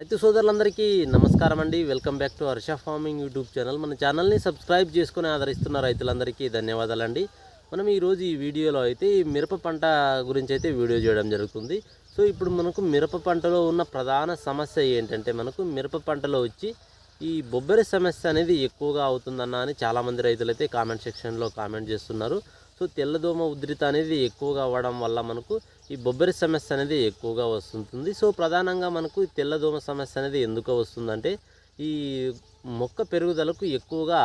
రైతు సోదరులందరికీ నమస్కారం అండి welcome back to Harsha farming YouTube channel. మన ఛానల్ని సబ్స్క్రైబ్ చేసుకుని ఆదరిస్తున్న రైతులందరికీ ధన్యవాదాలండి. మనం ఈరోజు ఈ వీడియోలో అయితే ఈ మిరప పంట గురించి అయితే వీడియో చేయడం జరుగుతుంది. సో ఇప్పుడు మనకు మిరప పంటలో ఉన్న ప్రధాన సమస్య ఏంటంటే మనకు మిరప పంటలో వచ్చి ఈ బొబ్బరి సమస్య అనేది ఎక్కువగా అవుతుందన్న అని చాలామంది రైతులు అయితే కామెంట్ సెక్షన్లో కామెంట్ చేస్తున్నారు. సో తెల్లదోమ ఉధృత అనేది ఎక్కువగా అవ్వడం వల్ల మనకు ఈ బొబ్బరి సమస్య అనేది ఎక్కువగా వస్తుంటుంది. సో ప్రధానంగా మనకు తెల్లదోమ సమస్య అనేది ఎందుకు వస్తుందంటే ఈ మొక్క పెరుగుదలకు ఎక్కువగా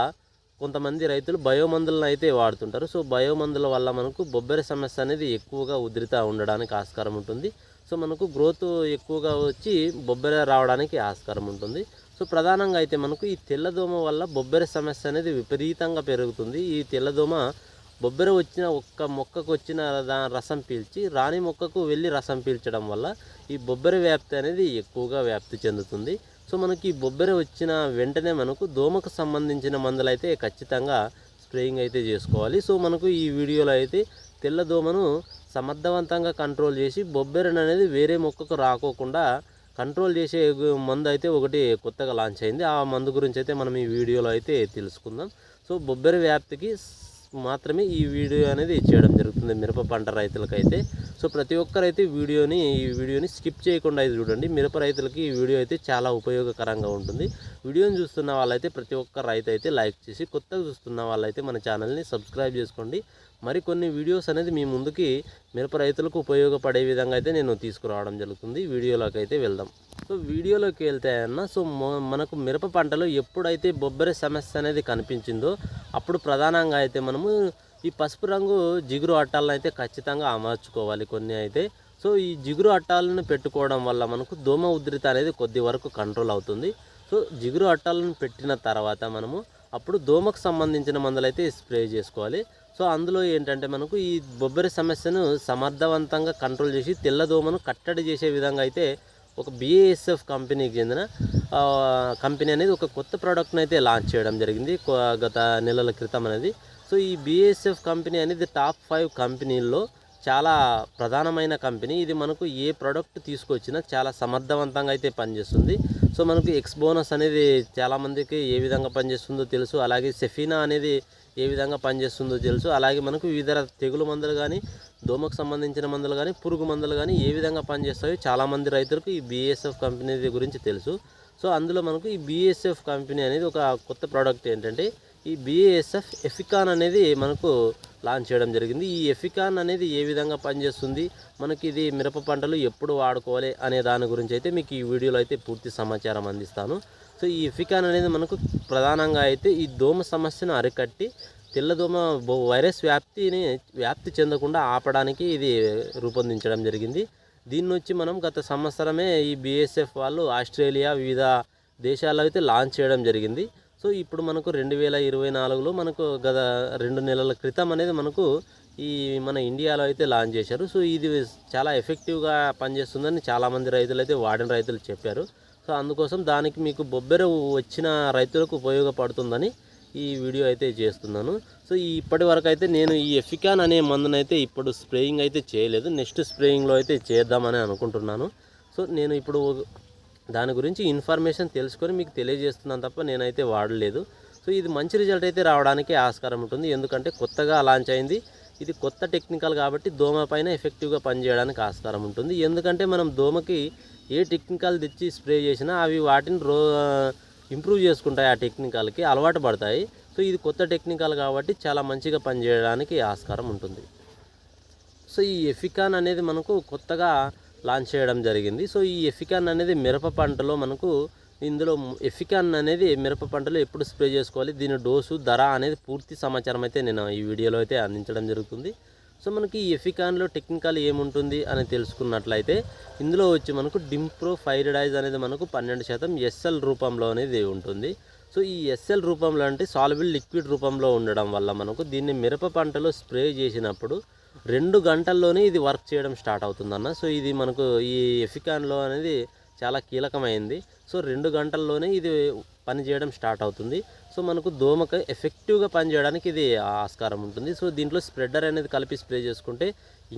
కొంతమంది రైతులు బయోమందులను అయితే వాడుతుంటారు. సో బయోమందుల వల్ల మనకు బొబ్బరి సమస్య అనేది ఎక్కువగా ఉధృత ఉండడానికి ఆస్కారం ఉంటుంది. సో మనకు గ్రోత్ ఎక్కువగా వచ్చి బొబ్బరి రావడానికి ఆస్కారం ఉంటుంది. సో ప్రధానంగా అయితే మనకు ఈ తెల్లదోమ వల్ల బొబ్బరి సమస్య అనేది విపరీతంగా పెరుగుతుంది. ఈ తెల్లదోమ బొబ్బెర వచ్చిన ఒక్క మొక్కకు వచ్చిన దాని రసం పీల్చి రాణి మొక్కకు వెళ్ళి రసం పీల్చడం వల్ల ఈ బొబ్బెర వ్యాప్తి అనేది ఎక్కువగా వ్యాప్తి చెందుతుంది. సో మనకి ఈ బొబ్బెర వచ్చిన వెంటనే మనకు దోమకు సంబంధించిన మందులు అయితే ఖచ్చితంగా స్ప్రేయింగ్ అయితే చేసుకోవాలి. సో మనకు ఈ వీడియోలో అయితే తెల్ల దోమను సమర్థవంతంగా కంట్రోల్ చేసి బొబ్బెరను అనేది వేరే మొక్కకు రాకోకుండా కంట్రోల్ చేసే మందు అయితే ఒకటి కొత్తగా లాంచ్ అయింది. ఆ మందు గురించి అయితే మనం ఈ వీడియోలో అయితే తెలుసుకుందాం. సో బొబ్బెర వ్యాప్తికి మాత్రమే ఈ వీడియో అనేది చేయడం జరుగుతుంది. మిరప పంట రైతులకైతే. సో ప్రతి ఒక్కరైతే వీడియోని ఈ వీడియోని స్కిప్ చేయకుండా అయితే చూడండి. మిరప రైతులకి ఈ వీడియో అయితే చాలా ఉపయోగకరంగా ఉంటుంది. వీడియోని చూస్తున్న వాళ్ళైతే ప్రతి ఒక్క రైతు అయితే లైక్ చేసి కొత్తగా చూస్తున్న వాళ్ళైతే మన ఛానల్ని సబ్స్క్రైబ్ చేసుకోండి. మరికొన్ని వీడియోస్ అనేది మీ ముందుకి మిరప రైతులకు ఉపయోగపడే విధంగా అయితే నేను తీసుకురావడం జరుగుతుంది. వీడియోలోకి అయితే వెళ్దాం. సో వీడియోలోకి వెళ్తే అన్న సో మనకు మిరప పంటలో ఎప్పుడైతే బొబ్బరి సమస్య అనేది కనిపించిందో అప్పుడు ప్రధానంగా అయితే మనము ఈ పసుపు రంగు జిగురు అట్టాలను అయితే ఖచ్చితంగా అమర్చుకోవాలి కొన్ని అయితే. సో ఈ జిగురు అట్టాలను పెట్టుకోవడం వల్ల మనకు దోమ ఉధృత అనేది కొద్ది వరకు కంట్రోల్ అవుతుంది. సో జిగురు అట్టాలను పెట్టిన తర్వాత మనము అప్పుడు దోమకు సంబంధించిన మందులు అయితే స్ప్రే చేసుకోవాలి. సో అందులో ఏంటంటే మనకు ఈ బొబ్బరి సమస్యను సమర్థవంతంగా కంట్రోల్ చేసి తెల్ల దోమను కట్టడి చేసే విధంగా అయితే ఒక బిఏఎస్ఎఫ్ కంపెనీకి చెందిన కంపెనీ అనేది ఒక కొత్త ప్రోడక్ట్ని అయితే లాంచ్ చేయడం జరిగింది గత నెలల క్రితం అనేది. సో ఈ బిఏఎస్ఎఫ్ కంపెనీ అనేది టాప్ ఫైవ్ కంపెనీల్లో చాలా ప్రధానమైన కంపెనీ ఇది మనకు ఏ ప్రోడక్ట్ తీసుకొచ్చినా చాలా సమర్థవంతంగా అయితే పనిచేస్తుంది. సో మనకు ఎక్స్ బోనస్ అనేది చాలామందికి ఏ విధంగా పనిచేస్తుందో తెలుసు. అలాగే సెఫీనా అనేది ఏ విధంగా పనిచేస్తుందో తెలుసు. అలాగే మనకు వివిధ తెగులు మందులు కానీ దోమకు సంబంధించిన మందులు కానీ పురుగు మందులు కానీ ఏ విధంగా పనిచేస్తాయో చాలామంది రైతులకు ఈ బీఎస్ఎఫ్ కంపెనీ గురించి తెలుసు. సో అందులో మనకు ఈ బీఎస్ఎఫ్ కంపెనీ అనేది ఒక కొత్త ప్రోడక్ట్ ఏంటంటే ఈ బీఏఎస్ఎఫ్ ఎఫికాన్ అనేది మనకు లాంచ్ చేయడం జరిగింది. ఈ ఎఫికాన్ అనేది ఏ విధంగా పనిచేస్తుంది? మనకి ఇది మిరప పంటలు ఎప్పుడు వాడుకోవాలి అనే దాని గురించి అయితే మీకు ఈ వీడియోలో అయితే పూర్తి సమాచారం అందిస్తాను. సో ఈ ఎఫికాన్ అనేది మనకు ప్రధానంగా అయితే ఈ దోమ సమస్యను అరికట్టి తెల్లదోమ వైరస్ వ్యాప్తిని వ్యాప్తి చెందకుండా ఆపడానికి ఇది రూపొందించడం జరిగింది. దీన్ని వచ్చి మనం గత సంవత్సరమే ఈ బీఎస్ఎఫ్ వాళ్ళు ఆస్ట్రేలియా వివిధ దేశాల్లో అయితే లాంచ్ చేయడం జరిగింది. సో ఇప్పుడు మనకు రెండు వేల ఇరవై నాలుగులో మనకు గత రెండు నెలల క్రితం అనేది మనకు ఈ మన ఇండియాలో అయితే లాంచ్ చేశారు. సో ఇది చాలా ఎఫెక్టివ్గా పనిచేస్తుందని చాలామంది రైతులు అయితే వాడిన రైతులు చెప్పారు. సో అందుకోసం దానికి మీకు బొబ్బెర వచ్చిన రైతులకు ఉపయోగపడుతుందని ఈ వీడియో అయితే చేస్తున్నాను. సో ఈ ఇప్పటి వరకు అయితే నేను ఈ ఎఫికాన్ అనే మందునైతే ఇప్పుడు స్ప్రేయింగ్ అయితే చేయలేదు. నెక్స్ట్ స్ప్రేయింగ్లో అయితే చేద్దామని అనుకుంటున్నాను. సో నేను ఇప్పుడు దాని గురించి ఇన్ఫర్మేషన్ తెలుసుకొని మీకు తెలియజేస్తున్నాను తప్ప నేనైతే వాడలేదు. సో ఇది మంచి రిజల్ట్ అయితే రావడానికి ఆస్కారం ఉంటుంది. ఎందుకంటే కొత్తగా లాంచ్ అయింది. ఇది కొత్త టెక్నికల్ కాబట్టి దోమ పైన ఎఫెక్టివ్గా పనిచేయడానికి ఆస్కారం ఉంటుంది. ఎందుకంటే మనం దోమకి ఏ టెక్నికల్ తెచ్చి స్ప్రే చేసినా అవి వాటిని రో ఇంప్రూవ్ చేసుకుంటాయి ఆ టెక్నికల్కి అలవాటు పడతాయి. సో ఇది కొత్త టెక్నికల్ కాబట్టి చాలా మంచిగా పనిచేయడానికి ఆస్కారం ఉంటుంది. సో ఈ ఎఫికాన్ అనేది మనకు కొత్తగా లాంచ్ చేయడం జరిగింది. సో ఈ ఎఫికాన్ అనేది మిరప పంటలో మనకు ఇందులో ఎఫికాన్ అనేది మిరప పంటలో ఎప్పుడు స్ప్రే చేసుకోవాలి దీని డోసు ధర అనేది పూర్తి సమాచారం అయితే నేను ఈ వీడియోలో అయితే అందించడం జరుగుతుంది. సో మనకి ఈ ఎఫికాన్లో టెక్నికల్ ఏముంటుంది అని తెలుసుకున్నట్లయితే ఇందులో వచ్చి మనకు డింప్రో ఫైరిడైజ్ అనేది మనకు పన్నెండు శాతం ఎస్ఎల్ రూపంలో అనేది ఉంటుంది. సో ఈ ఎస్ఎల్ రూపంలో అంటే సాల్బుల్ లిక్విడ్ రూపంలో ఉండడం వల్ల మనకు దీన్ని మిరప పంటలో స్ప్రే చేసినప్పుడు రెండు గంటల్లోనే ఇది వర్క్ చేయడం స్టార్ట్ అవుతుందన్న. సో ఇది మనకు ఈ ఎఫికాన్లో అనేది చాలా కీలకమైంది. సో రెండు గంటల్లోనే ఇది పని చేయడం స్టార్ట్ అవుతుంది. సో మనకు దోమకు ఎఫెక్టివ్గా పనిచేయడానికి ఇది ఆస్కారం ఉంటుంది. సో దీంట్లో స్ప్రెడర్ అనేది కలిపి స్ప్రే చేసుకుంటే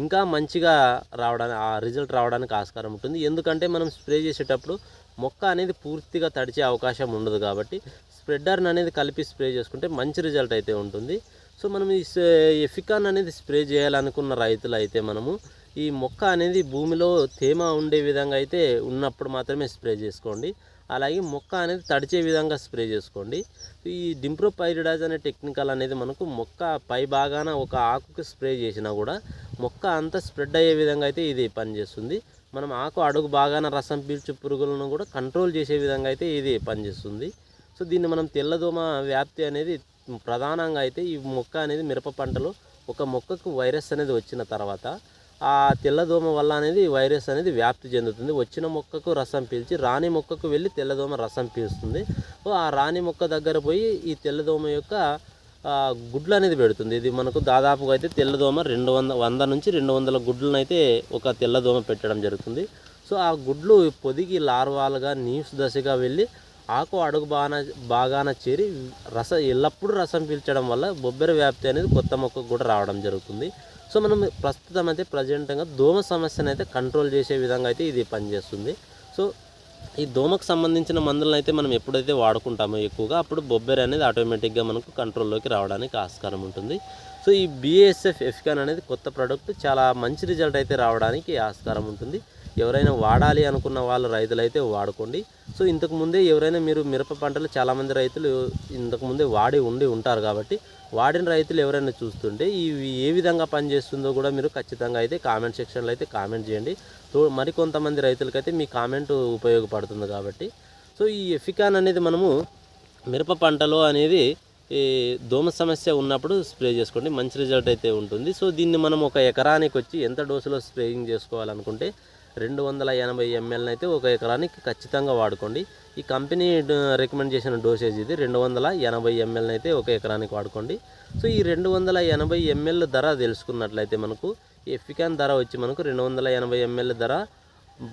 ఇంకా మంచిగా రావడానికి ఆ రిజల్ట్ రావడానికి ఆస్కారం ఉంటుంది. ఎందుకంటే మనం స్ప్రే చేసేటప్పుడు మొక్క అనేది పూర్తిగా తడిచే అవకాశం ఉండదు కాబట్టి స్ప్రెడ్డర్ని అనేది కలిపి స్ప్రే చేసుకుంటే మంచి రిజల్ట్ అయితే ఉంటుంది. సో మనం ఈ ఎఫికాన్ అనేది స్ప్రే చేయాలనుకున్న రైతులు అయితే మనము ఈ మొక్క అనేది భూమిలో తేమ ఉండే విధంగా అయితే ఉన్నప్పుడు మాత్రమే స్ప్రే చేసుకోండి. అలాగే మొక్క అనేది తడిచే విధంగా స్ప్రే చేసుకోండి. ఈ డింప్రోపైరిడాజ్ అనే టెక్నికల్ అనేది మనకు మొక్క పై భాగాన ఒక ఆకుకి స్ప్రే చేసినా కూడా మొక్క అంతా స్ప్రెడ్ అయ్యే విధంగా అయితే ఇది పనిచేస్తుంది. మనం ఆకు అడుగు బాగాన రసం పీల్చు పురుగులను కూడా కంట్రోల్ చేసే విధంగా అయితే ఇది పనిచేస్తుంది. సో దీన్ని మనం తెల్లదోమ వ్యాప్తి అనేది ప్రధానంగా అయితే ఈ మొక్క అనేది మిరప పంటలో ఒక మొక్కకు వైరస్ అనేది వచ్చిన తర్వాత ఆ తెల్లదోమ వల్ల అనేది వైరస్ అనేది వ్యాప్తి చెందుతుంది. వచ్చిన మొక్కకు రసం పీల్చి రాణి మొక్కకు వెళ్ళి తెల్లదోమ రసం పీల్స్తుంది. సో ఆ రాణి మొక్క దగ్గర పోయి ఈ తెల్లదోమ యొక్క గుడ్లు అనేది పెడుతుంది. ఇది మనకు దాదాపుగా అయితే తెల్లదోమ రెండు వంద వంద నుంచి రెండు వందల గుడ్లను అయితే ఒక తెల్లదోమ పెట్టడం జరుగుతుంది. సో ఆ గుడ్లు పొదిగి లార్వాలుగా నీవ్స్ దశగా వెళ్ళి ఆకు అడుగు బాగాన బాగాన చేరి రస ఎల్లప్పుడూ రసం పీల్చడం వల్ల బొబ్బెర వ్యాప్తి అనేది కొత్త మొక్కకు కూడా రావడం జరుగుతుంది. సో మనం ప్రస్తుతం అయితే ప్రజెంట్గా దోమ సమస్యను అయితే కంట్రోల్ చేసే విధంగా అయితే ఇది పనిచేస్తుంది. సో ఈ దోమకు సంబంధించిన మందులను అయితే మనం ఎప్పుడైతే వాడుకుంటామో ఎక్కువగా అప్పుడు బొబ్బెర అనేది ఆటోమేటిక్గా మనకు కంట్రోల్లోకి రావడానికి ఆస్కారం ఉంటుంది. సో ఈ బిఎస్ఎఫ్ ఎఫ్కాన్ అనేది కొత్త ప్రోడక్ట్ చాలా మంచి రిజల్ట్ అయితే రావడానికి ఆస్కారం ఉంటుంది. ఎవరైనా వాడాలి అనుకున్న వాళ్ళు రైతులైతే వాడుకోండి. సో ఇంతకు ముందే ఎవరైనా మీరు మిరప పంటలు చాలామంది రైతులు ఇంతకు ముందే వాడి ఉండి ఉంటారు కాబట్టి వాడిన రైతులు ఎవరైనా చూస్తుంటే ఇవి ఏ విధంగా పనిచేస్తుందో కూడా మీరు ఖచ్చితంగా అయితే కామెంట్ సెక్షన్లో అయితే కామెంట్ చేయండి. సో మరికొంతమంది రైతులకైతే మీ కామెంట్ ఉపయోగపడుతుంది కాబట్టి. సో ఈ ఎఫికాన్ అనేది మనము మిరప పంటలో అనేది ఈ దోమ సమస్య ఉన్నప్పుడు స్ప్రే చేసుకోండి. మంచి రిజల్ట్ అయితే ఉంటుంది. సో దీన్ని మనం ఒక ఎకరానికి వచ్చి ఎంత డోసులో స్ప్రేయింగ్ చేసుకోవాలనుకుంటే రెండు వందల ఎనభై ఎంఎల్ని అయితే ఒక ఎకరానికి ఖచ్చితంగా వాడుకోండి. ఈ కంపెనీ రికమెండ్ చేసిన డోసేజ్ ఇది. రెండు వందల ఎనభై ఎంఎల్ని అయితే ఒక ఎకరానికి వాడుకోండి. సో ఈ రెండు వందల ఎనభై ఎంఎల్ ధర తెలుసుకున్నట్లయితే మనకు ఎఫికాన్ ధర వచ్చి మనకు రెండు వందల ఎనభై ఎంఎల్ ధర.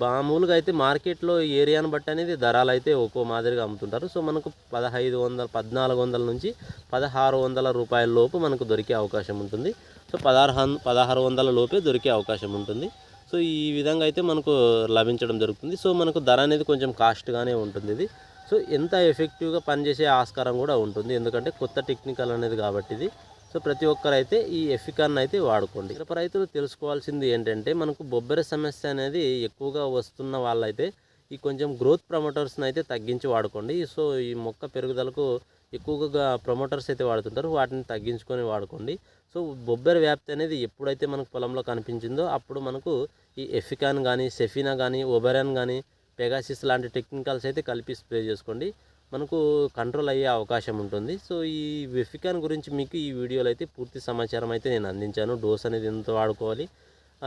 మామూలుగా అయితే మార్కెట్లో ఏరియాను బట్టి అనేది ధరలు అయితే ఒక్కో మాదిరిగా అమ్ముతుంటారు. సో మనకు పదహైదు వందల పద్నాలుగు వందల నుంచి పదహారు వందల రూపాయల లోపు మనకు దొరికే అవకాశం ఉంటుంది. సో పదహారు పదహారు వందల లోపే దొరికే అవకాశం ఉంటుంది. సో ఈ విధంగా అయితే మనకు లభించడం జరుగుతుంది. సో మనకు ధర అనేది కొంచెం కాస్ట్గానే ఉంటుంది ఇది. సో ఎంత ఎఫెక్టివ్గా పనిచేసే ఆస్కారం కూడా ఉంటుంది. ఎందుకంటే కొత్త టెక్నికల్ అనేది కాబట్టి ఇది. సో ప్రతి ఒక్కరైతే ఈ ఎఫికాన్ అయితే వాడుకోండి. మిరప రైతులు తెలుసుకోవాల్సింది ఏంటంటే మనకు బొబ్బెర సమస్య అనేది ఎక్కువగా వస్తున్న వాళ్ళైతే ఈ కొంచెం గ్రోత్ ప్రమోటర్స్ని అయితే తగ్గించి వాడుకోండి. సో ఈ మొక్క పెరుగుదలకు ఎక్కువగా ప్రమోటర్స్ అయితే వాడుతుంటారు. వాటిని తగ్గించుకొని వాడుకోండి. సో బొబ్బెర వ్యాప్తి అనేది ఎప్పుడైతే మనకు పొలంలో కనిపించిందో అప్పుడు మనకు ఈ ఎఫికాన్ కానీ సెఫినా కానీ ఒబెరాన్ కానీ పెగాసిస్ లాంటి టెక్నికల్స్ అయితే కలిపి స్ప్రే చేసుకోండి. మనకు కంట్రోల్ అయ్యే అవకాశం ఉంటుంది. సో ఈ వెఫికాన్ గురించి మీకు ఈ వీడియోలో అయితే పూర్తి సమాచారం అయితే నేను అందించాను. డోస్ అనేది ఎంత వాడుకోవాలి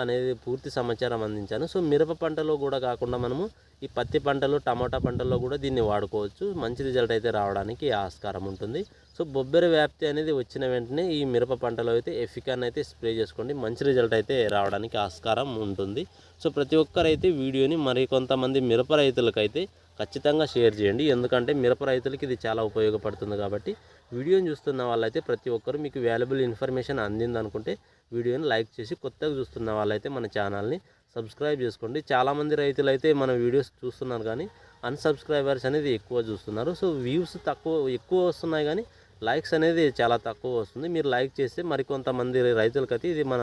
అనేది పూర్తి సమాచారం అందించాను. సో మిరప పంటలో కూడా కాకుండా మనము ఈ పత్తి పంటలు టమాటా పంటల్లో కూడా దీన్ని వాడుకోవచ్చు. మంచి రిజల్ట్ అయితే రావడానికి ఆస్కారం ఉంటుంది. సో బొబ్బెర వ్యాప్తి అనేది వచ్చిన వెంటనే ఈ మిరప పంటలో అయితే ఎఫికాన్ అయితే స్ప్రే చేసుకోండి. మంచి రిజల్ట్ అయితే రావడానికి ఆస్కారం ఉంటుంది. సో ప్రతి ఒక్కరైతే వీడియోని మరి కొంతమంది మిరప రైతులకైతే ఖచ్చితంగా షేర్ చేయండి. ఎందుకంటే మిరప రైతులకి ఇది చాలా ఉపయోగపడుతుంది కాబట్టి వీడియోని చూస్తున్న వాళ్ళైతే ప్రతి ఒక్కరు మీకు వాల్యుబుల్ ఇన్ఫర్మేషన్ అందిందనుకుంటే వీడియోని లైక్ చేసి కొత్తగా చూస్తున్న వాళ్ళైతే మన ఛానల్ని సబ్స్క్రైబ్ చేసుకోండి. చాలామంది రైతులు అయితే మన వీడియోస్ చూస్తున్నారు కానీ అన్సబ్స్క్రైబర్స్ అనేది ఎక్కువ చూస్తున్నారు. సో వ్యూస్ తక్కువ ఎక్కువ వస్తున్నాయి కానీ లైక్స్ అనేది చాలా తక్కువ వస్తుంది. మీరు లైక్ చేస్తే మరికొంతమంది రైతులకైతే ఇది మన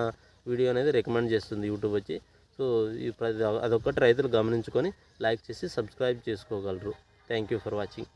వీడియో అనేది రికమెండ్ చేస్తుంది యూట్యూబ్ వచ్చి. సో ఈ ప్రతి అదొక్కటి రైతులు గమనించుకొని లైక్ చేసి సబ్స్క్రైబ్ చేసుకోగలరు. Thank you for watching.